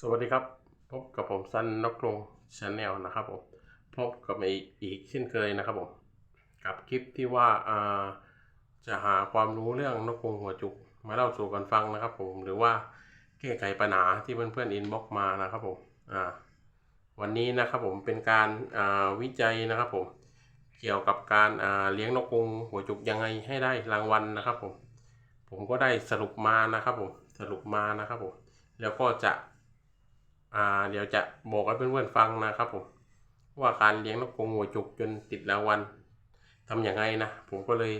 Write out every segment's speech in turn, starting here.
สวัสดีครับ พบกับผมซันนกกรงชาแนลนะครับผมพบกับอีกอีกเช่นเคยนะครับผมกับคลิปที่ว่าอ่าจะหาความรู้เรื่องนกกรงหัวจุก มาเล่าสู่กันฟังนะครับ ผมหรือว่าแก้ไขปัญหาที่เพื่อนๆอินบ็อกมานะครับผมอ่าวันนี้นะครับผมเป็นการอ่าวิจัยนะครับผมเกี่ยวกับการอ่าเลี้ยงนกกรงหัวจุกยังไงให้ได้รางวัลนะครับผมผมก็ได้สรุปมานะครับผมสรุปมานะครับผมแล้วก็จะ อ่าเดี๋ยวจะบอกให้เพื่อนๆฟังนะครับผมว่าการเลี้ยงนกกรงหัวจุกจนติดรางวัลทำอย่างไรนะ ผมก็เลย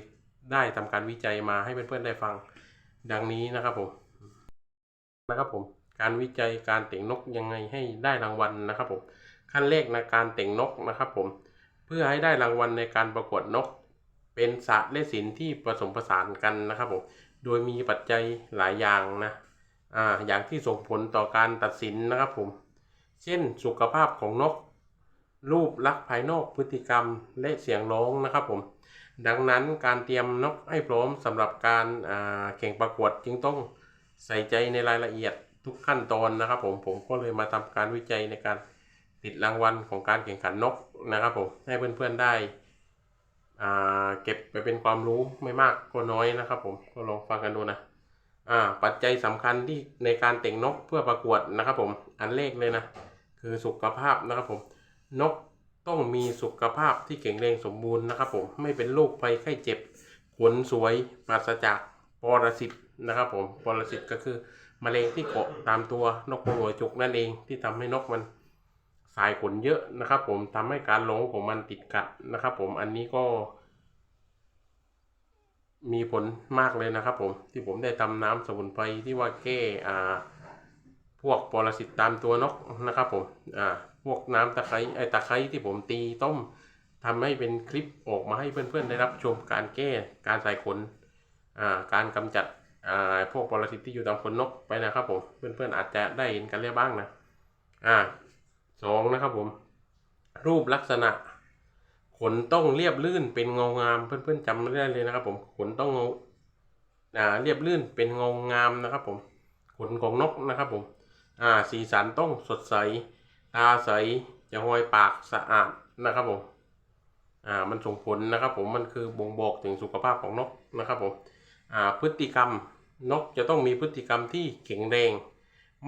ได้ทำการวิจัยมาให้เพื่อนๆได้ฟังดังนี้นะครับผมนะครับผมการวิจัยการเต่งนกยังไงให้ได้รางวัลนะครับผมขั้นแรกนะการเต่งนกนะครับผมเพื่อให้ได้รางวัลในการประกวดนก เป็นศาสตร์และศิลป์ที่ผสมผสานกันนะครับผมโดยมีปัจจัยหลายอย่างนะ อ่าอย่างที่ส่งผลต่อการตัดสินนะครับผม เช่นสุขภาพของนก รูปลักษณ์ภายนอกพฤติกรรมและเสียงร้องนะครับผม ดังนั้นการเตรียมนกให้พร้อมสำหรับการแข่งประกวดจึงต้องใส่ใจในรายละเอียดทุกขั้นตอนนะครับผมผมก็เลยมาทำการวิจัยในการติดรางวัลของการแข่งขันนกนะครับผมให้เพื่อนๆได้เก็บไปเป็นความรู้ไม่มากก็น้อยนะครับผมก็ลองฟังกันดูนะ ปัจจัยสำคัญที่ในการแต่งนกเพื่อประกวดนะครับผมอันแรกเลยนะ คือสุขภาพนะครับผมนกต้องมีสุขภาพที่แข็งแรงสมบูรณ์นะครับผมไม่เป็นโรคภัยไข้เจ็บขนสวยปราศจากปรสิตนะครับผมปรสิตก็คือมะเร็งที่เกาะตามตัวนกหัวจุกนั่นเองที่ทำให้นกมันสายขนเยอะนะครับผมทำให้การหลงของมันติดกัดนะครับผมอันนี้ก็ มีผลมากเลยนะครับผมที่ผมได้ทำน้ำสมุนไพรที่ว่าแก้อ่าพวกปรสิตตามตัวนกนะครับผมอ่าพวกน้ำตะไคร้ไอตะไคร้ที่ผมตีต้มทำให้เป็นคลิปออกมาให้เพื่อนๆได้รับชมการแก้การใส่ขนอ่าการกำจัดอ่าพวกปรสิตที่อยู่ตามขนนกไปนะครับผมเพื่อนๆอาจจะได้เห็นกันแล้วบ้างนะอ่าสองนะครับผม รูปลักษณะ ขนต้องเรียบลื่นเป็นเงางามเพื่อนๆจำไม่ได้เลยนะครับ ผมขนต้องเงาอ่าเรียบลื่นเป็นเงางามนะครับ ผมขนของนกนะครับ ผมอ่าสีสันต้องสดใสตาใสจะหอยปากสะอาดนะครับผมอ่ามันส่งผลนะครับ ผมมันคือบ่งบอกถึงสุขภาพของนกนะครับผมอ่าพฤติกรรมนกจะต้องมีพฤติกรรมที่แข็งแรง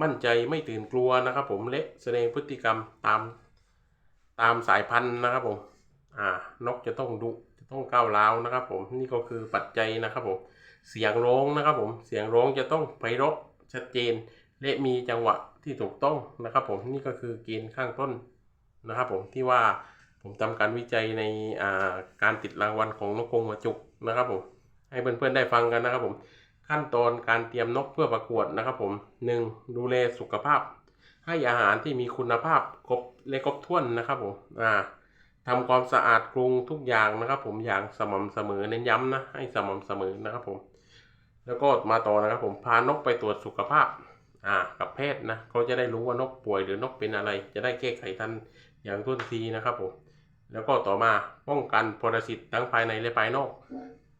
มั่นใจไม่ตื่นกลัวนะครับ ผมและแสดงพฤติกรรมตามตามสายพันธุ์นะครับผม นกจะต้องดุจะต้องก้าวร้าวนะครับ ผมนี่ก็คือปัจจัยนะครับผมเสียงร้องนะครับผมเสียงร้องจะต้องไพเราะชัดเจน และมีจังหวะที่ถูกต้องนะครับ ผมนี่ก็คือเกณฑ์ข้างต้นนะครับผมที่ว่าผมทำการวิจัยในาการติดรางวัลของนกกรงหัวจุกนะครับผมให้เพื่อนๆได้ฟังกันนะครับผมขั้นตอนการเตรียมนกเพื่อประกวดนะครับผมหนึ่งดูแลสุขภาพ ให้อาหารที่มีคุณภาพครบและครบถ้วนนะครับผมอ่า ทำความสะอาดกรงทุกอย่างนะครับ ผมอย่างสม่ำเสมอเน้นย้ำนะให้สม่ำเสมอนะครับผม แล้วก็มาต่อนะครับ ผมพานกไปตรวจสุขภาพอ่ากับแพทย์นะเขาจะได้รู้ว่านกป่วยหรือนกเป็นอะไร จะได้แก้ไขทันอย่างท่นทีนะครับผมแล้วก็ต่อมาป้องกันปรสิตทั้งภายในและภายนอก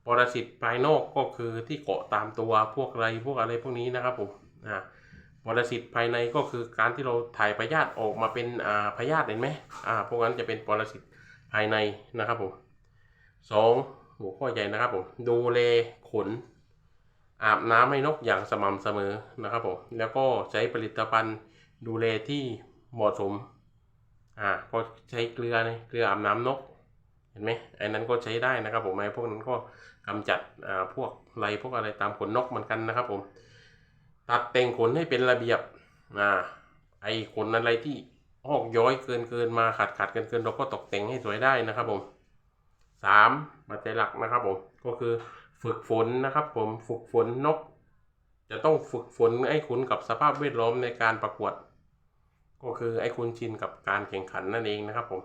ปรสิตภายนอกก็คือที่เกาะตามตัวพวกอะไรพวกอะไรพวกนี้นะครับผมอ่าปรสิตภายในก็คือการที่เราถ่ายพยาธิออกมาเป็นอ่าพยาธิเห็นไหมอ่าพวกนั้นจะเป็นปรสิต ภายในนะครับผมสองหัวข้อใหญ่นะครับผมดูแลขน อาบน้ำให้นกอย่างสม่ำเสมอนะครับผมแล้วก็ใช้ผลิตภัณฑ์ดูแลที่เหมาะสมอ่าก็ใช้เกลือเนี่ยเกลืออาบน้ำนกเห็นไหมไอ้นั้นก็ใช้ได้นะครับผมไอ้พวกนั้นก็กำจัดอ่าพวกไรพวกอะไรตามขนนกเหมือนกันนะครับผมตัดแต่งขนให้เป็นระเบียบอ่าไอ้ขนอะไรที่ ออกย้อยเกินเกินมาขาดขาดเกินเกินเราก็ตกแต่งให้สวยได้นะครับผมสามปัจจัยหลักนะครับผมก็คือฝึกฝนนะครับ ผมฝึกฝนนก จะต้องฝึกฝนให้คุ้นกับสภาพแวดล้อมในการประกวด ก็คือไอ้คุ้นชินกับการแข่งขันนั่นเองนะครับผม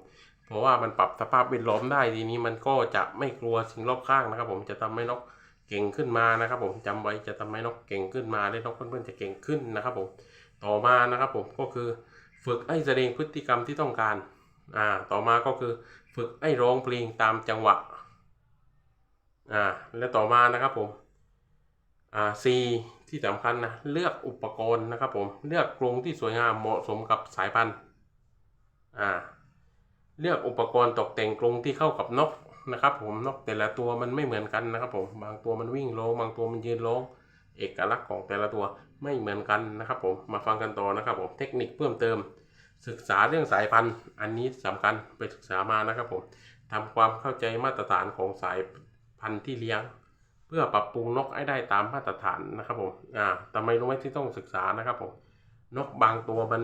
เพราะว่ามันปรับสภาพแวดล้อมได้ทีนี้มันก็จะไม่กลัวสิ่งรอบข้างนะครับ ผมจะทำให้นกเก่งขึ้นมานะครับ ผมจำไว้จะทำให้นกเก่งขึ้นมาและนกเพื่อนๆจะเก่งขึ้นนะครับ ผมต่อมานะครับ ผมก็คือ ฝึกให้แสดงพฤติกรรมที่ต้องการ อ่า ต่อมาก็คือฝึกให้ร้องเพลงตามจังหวะ อ่า และต่อมานะครับผม อ่า C ทที่สำคัญนะ เลือกอุปกรณ์นะครับผม เลือกกรงที่สวยงามเหมาะสมกับสายพันธุ์ อ่า เลือกอุปกรณ์ตกแต่งกรงที่เข้ากับนกนะครับผม นกแต่ละตัวมันไม่เหมือนกันนะครับผม บางตัวมันวิ่งลงบางตัวมันยืนลงเอกลักษณ์ของแต่ละตัว ไม่เหมือนกันนะครับผมมาฟังกันต่อนะครับผมเทคนิคเพิ่มเติม ศึกษาเรื่องสายพันธุ์ อันนี้สำคัญไปศึกษามานะครับผมทำความเข้าใจมาตรฐานของสายพันธุ์ที่เลี้ยง เพื่อปรับปรุงนกให้ได้ตามมาตรฐานนะครับผมอ่าทำไมรู้ไหมที่ต้องศึกษานะครับผมนกบางตัวมัน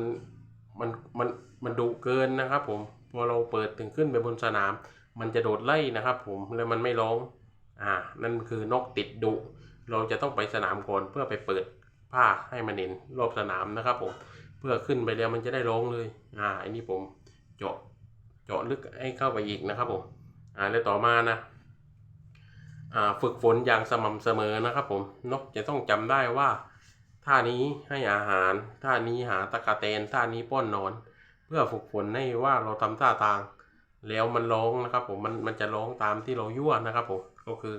มันมันมันดุเกินนะครับ ผมพอเราเปิดถึงขึ้นไปบนสนาม มันจะโดดไล่นะครับ ผมแล้วมันไม่ร้องอ่านั่นคือนกติดดุเราจะต้องไปสนามก่อนเพื่อไปเปิด ผ้าให้มันเห็นรอบสนามนะครับผมเพื่อขึ้นไปแล้วมันจะได้ร้องเลยอ่าอันนี้ผมเจาะเจาะลึกให้เข้าไปอีกนะครับผมอ่าแล้วต่อมานะอ่าฝึกฝนอย่างสม่ำเสมอนะครับผมนกจะต้องจำได้ว่าท่านี้ให้อาหารท่านี้หาตะกะเตนท่านี้ป้อนนอน เพื่อฝึกฝนให้ว่าเราทำท่าทาง แล้วมันร้องนะครับผมมันมันจะร้องตามที่เรายั่วนะครับผมก็คือ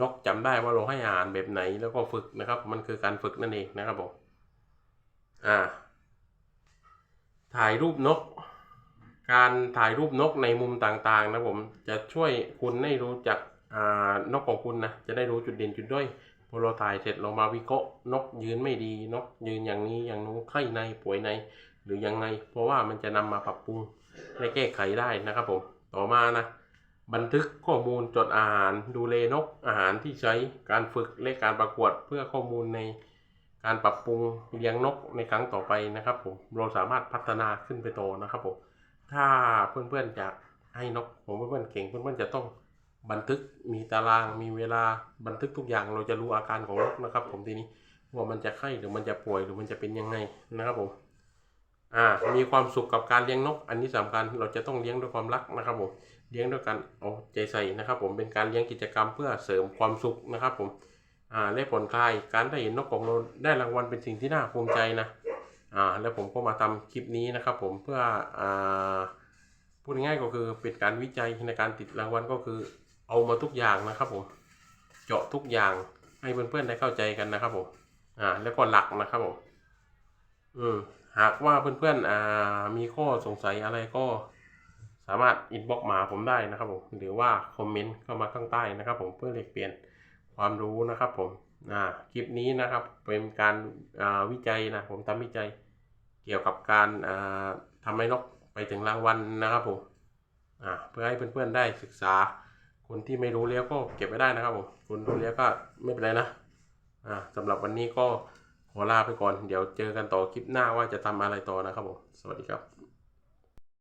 นกจำได้ว่าเราให้อาหารแบบไหนแล้วก็ฝึกนะครับ มันคือการฝึกนั่นเองนะครับผมอ่า ถ่ายรูปนก การถ่ายรูปนกในมุมต่างๆ นะผมจะช่วยคุณให้รู้จักอ่านกของคุณนะจะได้รู้จุดเด่นจุดด้อยพอเราถ่ายเสร็จเรามาวิเคราะห์นกยืนไม่ดี นกยืนอย่างนี้อย่างนู้นไข้ในป่วยใน หรือยังไง เพราะว่ามันจะนำมาปรับปรุงและแก้ไขได้นะครับผมต่อมานะ บันทึกข้อมูลจดอาหารดูเลนกอาหารที่ใช้การฝึกและการประกวดเพื่อข้อมูลในการปรับปรุงเลี้ยงนกในครั้งต่อไปนะครับผมเราสามารถพัฒนาขึ้นไปโตนะครับผมถ้าเพื่อนๆอยากให้นกผมเพื่อนๆเก่งเพื่อนๆจะต้องบันทึกมีตารางมีเวลาบันทึกทุกอย่างเราจะรู้อาการของนกนะครับ ผมทีนี้ว่ามันจะไข้หรือมันจะป่วยหรือมันจะเป็นยังไงนะครับผม อ่ามีความสุขกับการเลี้ยงนก อันนี้สำคัญเราจะต้องเลี้ยงด้วยความรักนะครับผมเลี้ยงด้วยการเอาใจใส่นะครับ ผมเป็นการเลี้ยงกิจกรรมเพื่อเสริมความสุขนะครับ ผมอ่าและผ่อนคลายการได้เห็นนกของเราได้รางวัลเป็นสิ่งที่น่าภูมิใจนะอ่าแล้วผมก็มาทำคลิปนี้นะครับ ผมเพื่ออ่าพูดง่ายก็คือเป็นการวิจัยในการติดรางวัลก็คือเอามาทุกอย่างนะครับผมเจาะทุกอย่างให้เพื่อนๆได้เข้าใจกันนะครับผมอ่าแล้วก็หลักนะครับผมอืม หากว่าเพื่อนๆอ่ามีข้อสงสัยอะไรก็สามารถอินบ็อกมาผมได้นะครับผมหรือว่าคอมเมนต์เข้ามาข้างใต้นะครับ ผมเพื่อแลกเปลี่ยนความรู้นะครับ ผมอ่าคลิปนี้นะครับเป็นการอ่าวิจัยนะผมทำวิจัยเกี่ยวกับการอ่าทำให้นกไปถึงรางวัลนะครับผมอ่าเพื่อให้เพื่อนๆได้ศึกษา คนที่ไม่รู้แล้วก็เก็บไว้ได้นะครับผมคนรู้แล้วก็ไม่เป็นไรนะอ่าสำหรับวันนี้ก็ ขอลาไปก่อน เดี๋ยวเจอกันต่อคลิปหน้าว่าจะทำอะไรต่อนะครับผม สวัสดีครับ